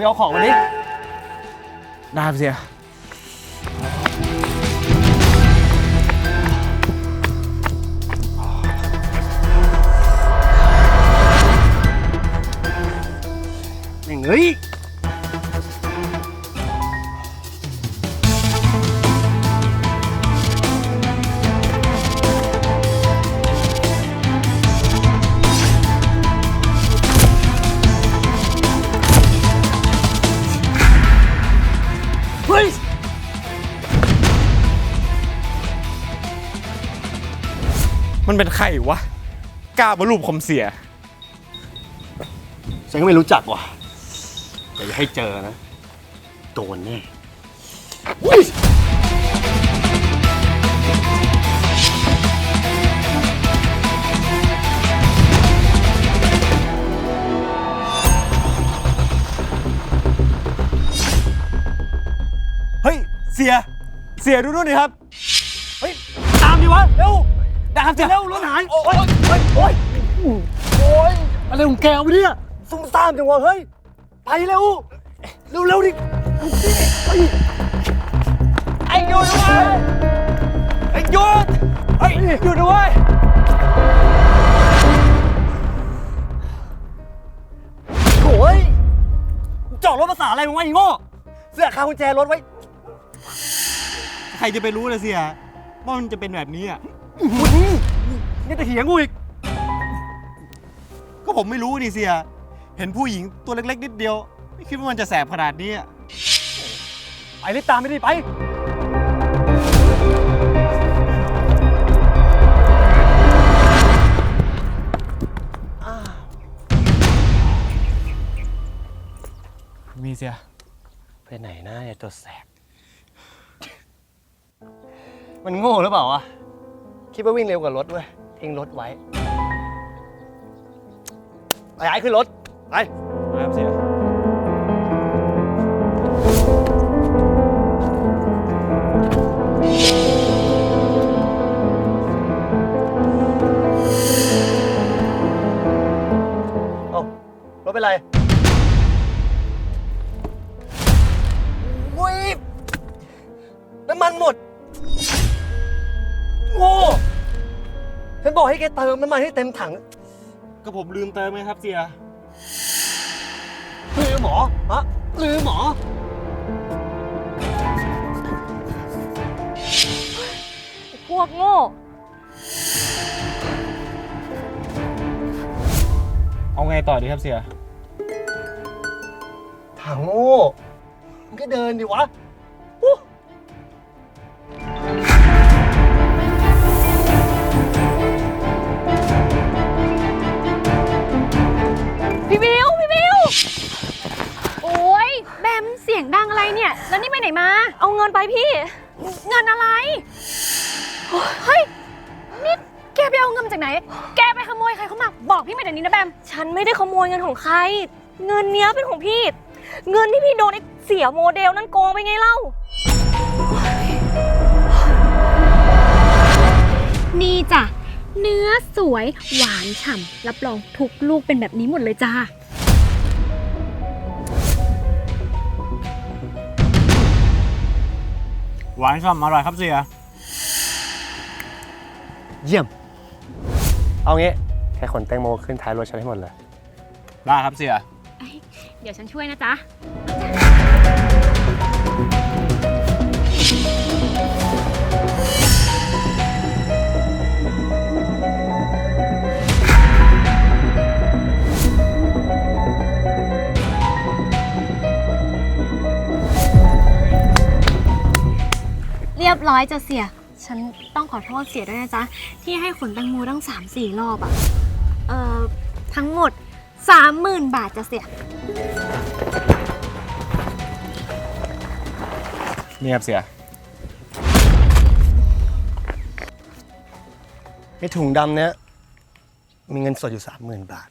ไม่เอาของมาดิได้ครับเสียเฮ้ย มันเป็นใครวะกล้ามารูปผมเสีย ฉันก็ไม่รู้จักว่ะแต่อย่าให้เจอนะ โดนแน่อุ๊ยเฮ้ย เสีย เสียดูนู่นดิครับ เฮ้ย ตามดิวะ เร็วได้ครับเสียเร็วรถหายโอ๊ยโอ๊ยโอ๊ยโอ๊ยอะไรของแกวะเนี่ยซุ่มซ่ามจังวะเฮ้ยไปเร็วเร็วเร็วดิเฮ้ยไอ้หยุดด้วยไอ้หยุดไอ้ยหยุดด้วยโถ่ยมึงจอดรถภาษาอะไรมึงวะไอ้โง่เสื้อคากุญแจรถไว้ ใครจะไปรู้เลยเสียว่ามันจะเป็นแบบนี้อะอุ๊ ยนี่จะเถียงกูอีก ก็ผมไม่รู้นี่เสีย เห็นผู้หญิงตัวเล็กๆ นิดเดียว ไม่คิดว่ามันจะแสบขนาดนี้อะไปรีบตามไปดิไป มีเสีย ไปไหนนะไอ้ตัวแสบ มันโง่หรือเปล่าวะ คิดว่าวิ่งเร็วกว่ารถเว้ยทิ้งรถไว้ ไปไอ้ขึ้นรถ ไป มาครับเสีย แกเติมน้ำมันให้เต็มถัง ก็ผมลืมเติมไงครับเสียลืมหมอฮะลืมหมอพวกโง่ เอาไงต่อดีครับเสียถังโง่มันก็เดินดิวะ นอะไร เฮ้ย นี่แกไปเอาเงินมาจากไหน แกไปขโมยใครเข้ามา บอกพี่มาเดี๋ยวนี้นะแบม ฉันไม่ได้ขโมยเงินของใคร เงินเนี้ยเป็นของพี่ เงินที่พี่โดนไอ้เสียโมเดลนั่นโกงไปไงเล่า นี่จ้ะ เนื้อสวยหวานฉ่ำรับรองทุกลูกเป็นแบบนี้หมดเลยจ้า หวานฉ่ำอร่อยครับเสีย เยี่ยม เอางี้ แค่ขนแตงโมขึ้นท้ายรถฉันให้หมดเลย ได้ครับเสีย เดี๋ยวฉันช่วยนะจ๊ะ ยบร้อยจะเสีย ฉันต้องขอโทษเสียด้วยนะจ๊ะ ที่ให้ขนแตงโมตั้ง3 4รอบอะเอ่อ ทั้งหมด30,000บาทจะเสีย นี่ครับเสียในถุงดำเนี้ยมีเงินสดอยู่สามหมื่นบาท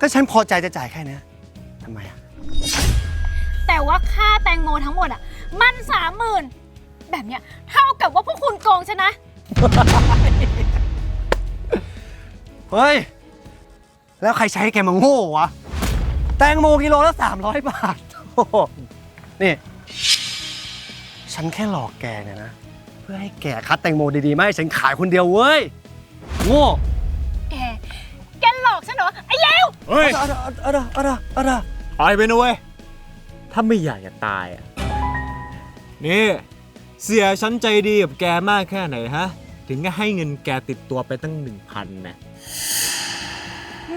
ก็ฉันพอใจจะจ่ายแค่เนี้ยทำไมอะแต่ว่าค่าแตงโมทั้งหมดอะมันสามหมื่นแบบเนี้ยเท่ากับว่าพวกคุณโกงฉันนะ เฮ้ย แล้วใครใช้ให้แกมาโง่วะ แตงโมกิโลละสามร้อยบาทโอ้โหนี่ ฉันแค่หลอกแกเนี่ยนะ เพื่อให้แกคัดแตงโมดีๆมาให้ฉันขายคนเดียวเว้ย โง่ เหรอ ไอ้เลวเฮ้ยอะดะอะดะอะดะอะดะไปไปนะเว้ย ถ้าไม่อยากจะตายอะ นี่ เสียฉันใจดีกับแกมากแค่ไหนฮะ ถึงก็ให้เงินแกติดตัวไปตั้งหนึ่งพันนะ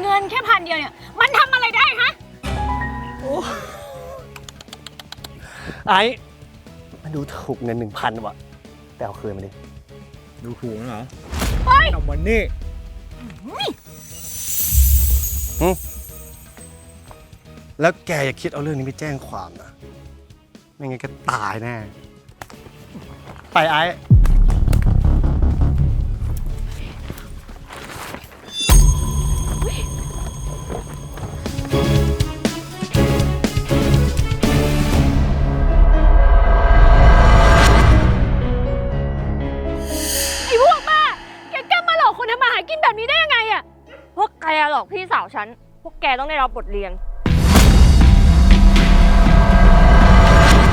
เงินแค่พันเดียวเนี่ย มันทำอะไรได้ฮะ ไอ้มันดูถูกเงินหนึ่งพันว่ะ แต่เอาคืนมาดิ ดูถูกนะเหรอเฮ้ย เอาวันนี้ แล้วแกอย่าคิดเอาเรื่องนี้ไปแจ้งความนะ ไม่งั้นก็ตายแน่ ไปไอ้ กแกต้องได้รับบทเรียน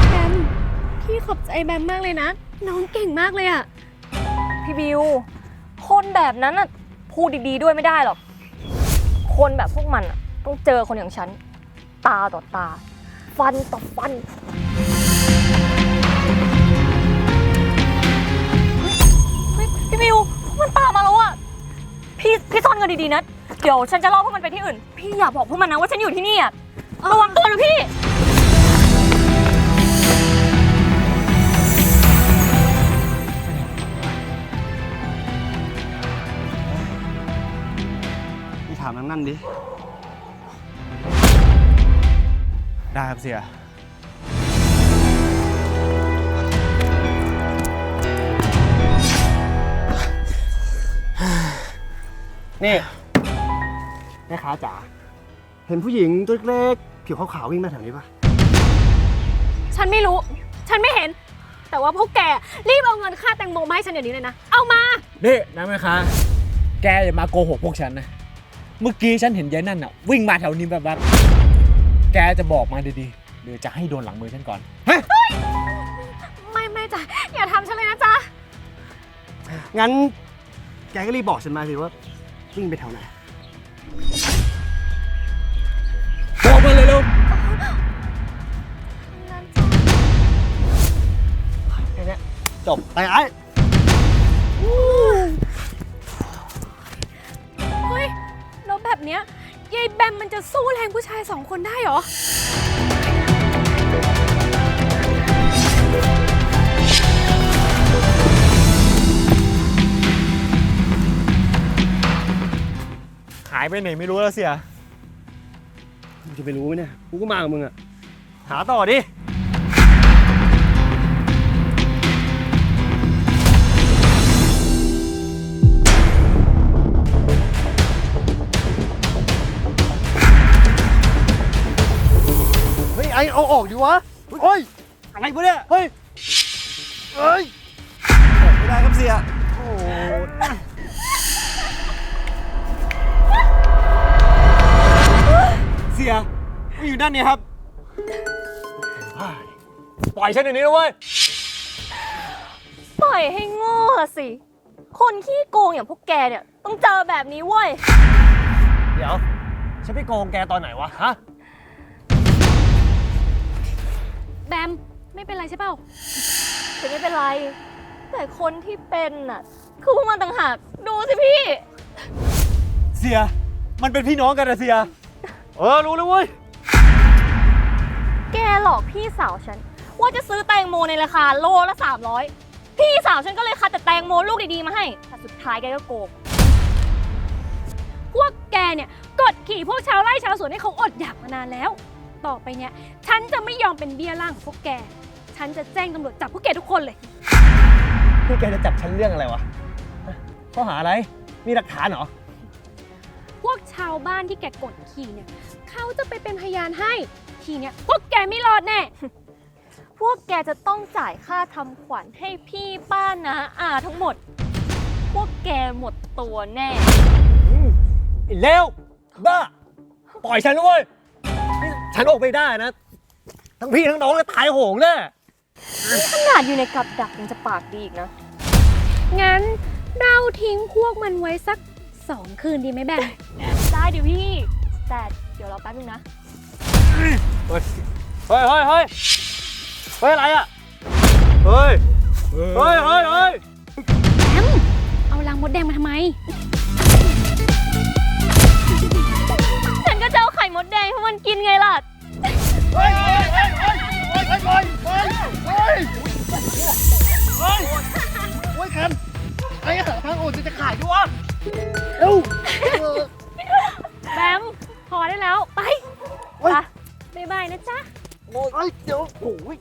แบม พี่ขอบใจแบมมากเลยนะ น้องเก่งมากเลยอะพี่บิว คนแบบนั้นน่ะพูดดีๆด้วยไม่ได้หรอก คนแบบพวกมันน่ะต้องเจอคนอย่างฉัน ตาต่อตา ฟันต่อฟัน เฮ้ยพี่บิวมันตามมาแล้วอะพี่พี่ซ่อนเงินดีๆนะ เดี๋ยวฉันจะล่อพวกมันไปที่อื่น พี่อย่าบอกพวกมันนะว่าฉันอยู่ที่นี่อะระวังตัวนะพี่พี่ถามนั่นนั่นดิ ได้ครับเสีย นี่ แม่ค้าจ๋าเห็นผู้หญิงตัวเล็กๆผิวขาวๆวิ่งมาแถวนี้ปะฉันไม่รู้ ฉันไม่เห็น แต่ว่าพวกแกรีบเอาเงินค่าแตงโมมาให้ฉันเดี๋ยวนี้เลยนะ เอามา นี่นะแม่ค้าแกอย่ามาโกหกพวกฉันนะ เมื่อกี้ฉันเห็นยายนั่นอะวิ่งมาแถวนี้แบบแบบแกจะบอกมาดีๆหรือจะให้โดนหลังมือฉันก่อนไม่ไม่จ้ะอย่าทำฉันเลยนะจ๊ะ งั้นแกก็รีบบอกฉันมาสิว่าวิ่งไปแถวไหน จบ ไปไอ้เฮ้ยแล้วแบบเนี้ยยายแบมมันจะสู้แรงผู้ชายสองคนได้เหรอ หายไปไหนไม่รู้แล้วเสีย มึงจะไปรู้ไหมเนี่ย กูก็มากับมึงอะหาต่อดิ อเอาออกดิวะเฮ้ยอะไรวะเนี่ยเฮ้ยเฮ้ยไม่ได้ครับเสียโอ้โหเสียไม่อยู่ด้านนี้ครับปล่อยฉันเดี๋ยวนี้นะเว้ยปล่อยให้โง่สิ คนขี้โกงอย่างพวกแกเนี่ย ต้องเจอแบบนี้เว้ย เดี๋ยว ฉันไปโกงแกตอนไหนวะ ฮะ แบมแบไม่เป็นไรใช่เปล่าฉันไม่เป็นไร แต่คนที่เป็นน่ะคือพวกมันต่างหากดูสิพี่ เสีย มันเป็นพี่น้องกันนะเสีย เออ รู้แล้วเว้ย แกหลอกพี่สาวฉัน ว่าจะซื้อแตงโมในราคาโลละ 300 พี่สาวฉันก็เลยคัดแต่แตงโมลูกดีๆมาให้ แต่สุดท้ายแกก็โกงพวกแกเนี่ยกดขี่พวกชาวไร่ชาวสวนให้เขาอดอยากมานานแล้ว ต่อไปเนี่ย ฉันจะไม่ยอมเป็นเบี้ยล่างของพวกแก ฉันจะแจ้งตำรวจจับพวกแกทุกคนเลย พี่แกจะจับฉันเรื่องอะไรวะฮะข้อหาอะไร มีหลักฐานเหรอ พวกชาวบ้านที่แกกดขี่เนี่ย เขาจะไปเป็นพยานให้ ทีเนี่ยพวกแกไม่รอดแน่ พวกแกจะต้องจ่ายค่าทำขวัญให้พี่ป้านะอาทั้งหมด พวกแกหมดตัวแน่ไอ้เลวบ้า ปล่อยฉันด้วยนี่ ฉันออกไม่ได้นะ ทั้งพี่ทั้งน้องจะตายโหงแน่ขนาดอยู่ในกับดักยังจะปากดีอีกนะ งั้นเราทิ้งพวกมันไว้สักสองคืนดีไหมแบม ได้เดี๋ยวพี่ แต่เดี๋ยวเราแป๊บนึงนะ เฮ้ย เฮ้ยเฮ้ยเฮ้ยเฮ้ยอะไรอะ เฮ้ย เฮ้ยเฮ้ยเฮ้ย แบม เอาลังมดแดงมาทำไม ข่มดแดงให้มันกินไงล่ะ เฮ้ยเฮ้ยเฮ้ยเฮ้ยเฮ้ยเฮ้ยเฮ้ยเฮ้ยเฮ้ยโอ้ยคันไอ้หาทางออกจะจะขายด้วยวะเอ้าแบมพอได้แล้ว ไปไปบ๊ายบายนะจ๊ะ โอ้ยเดี๋ยวโอ้ย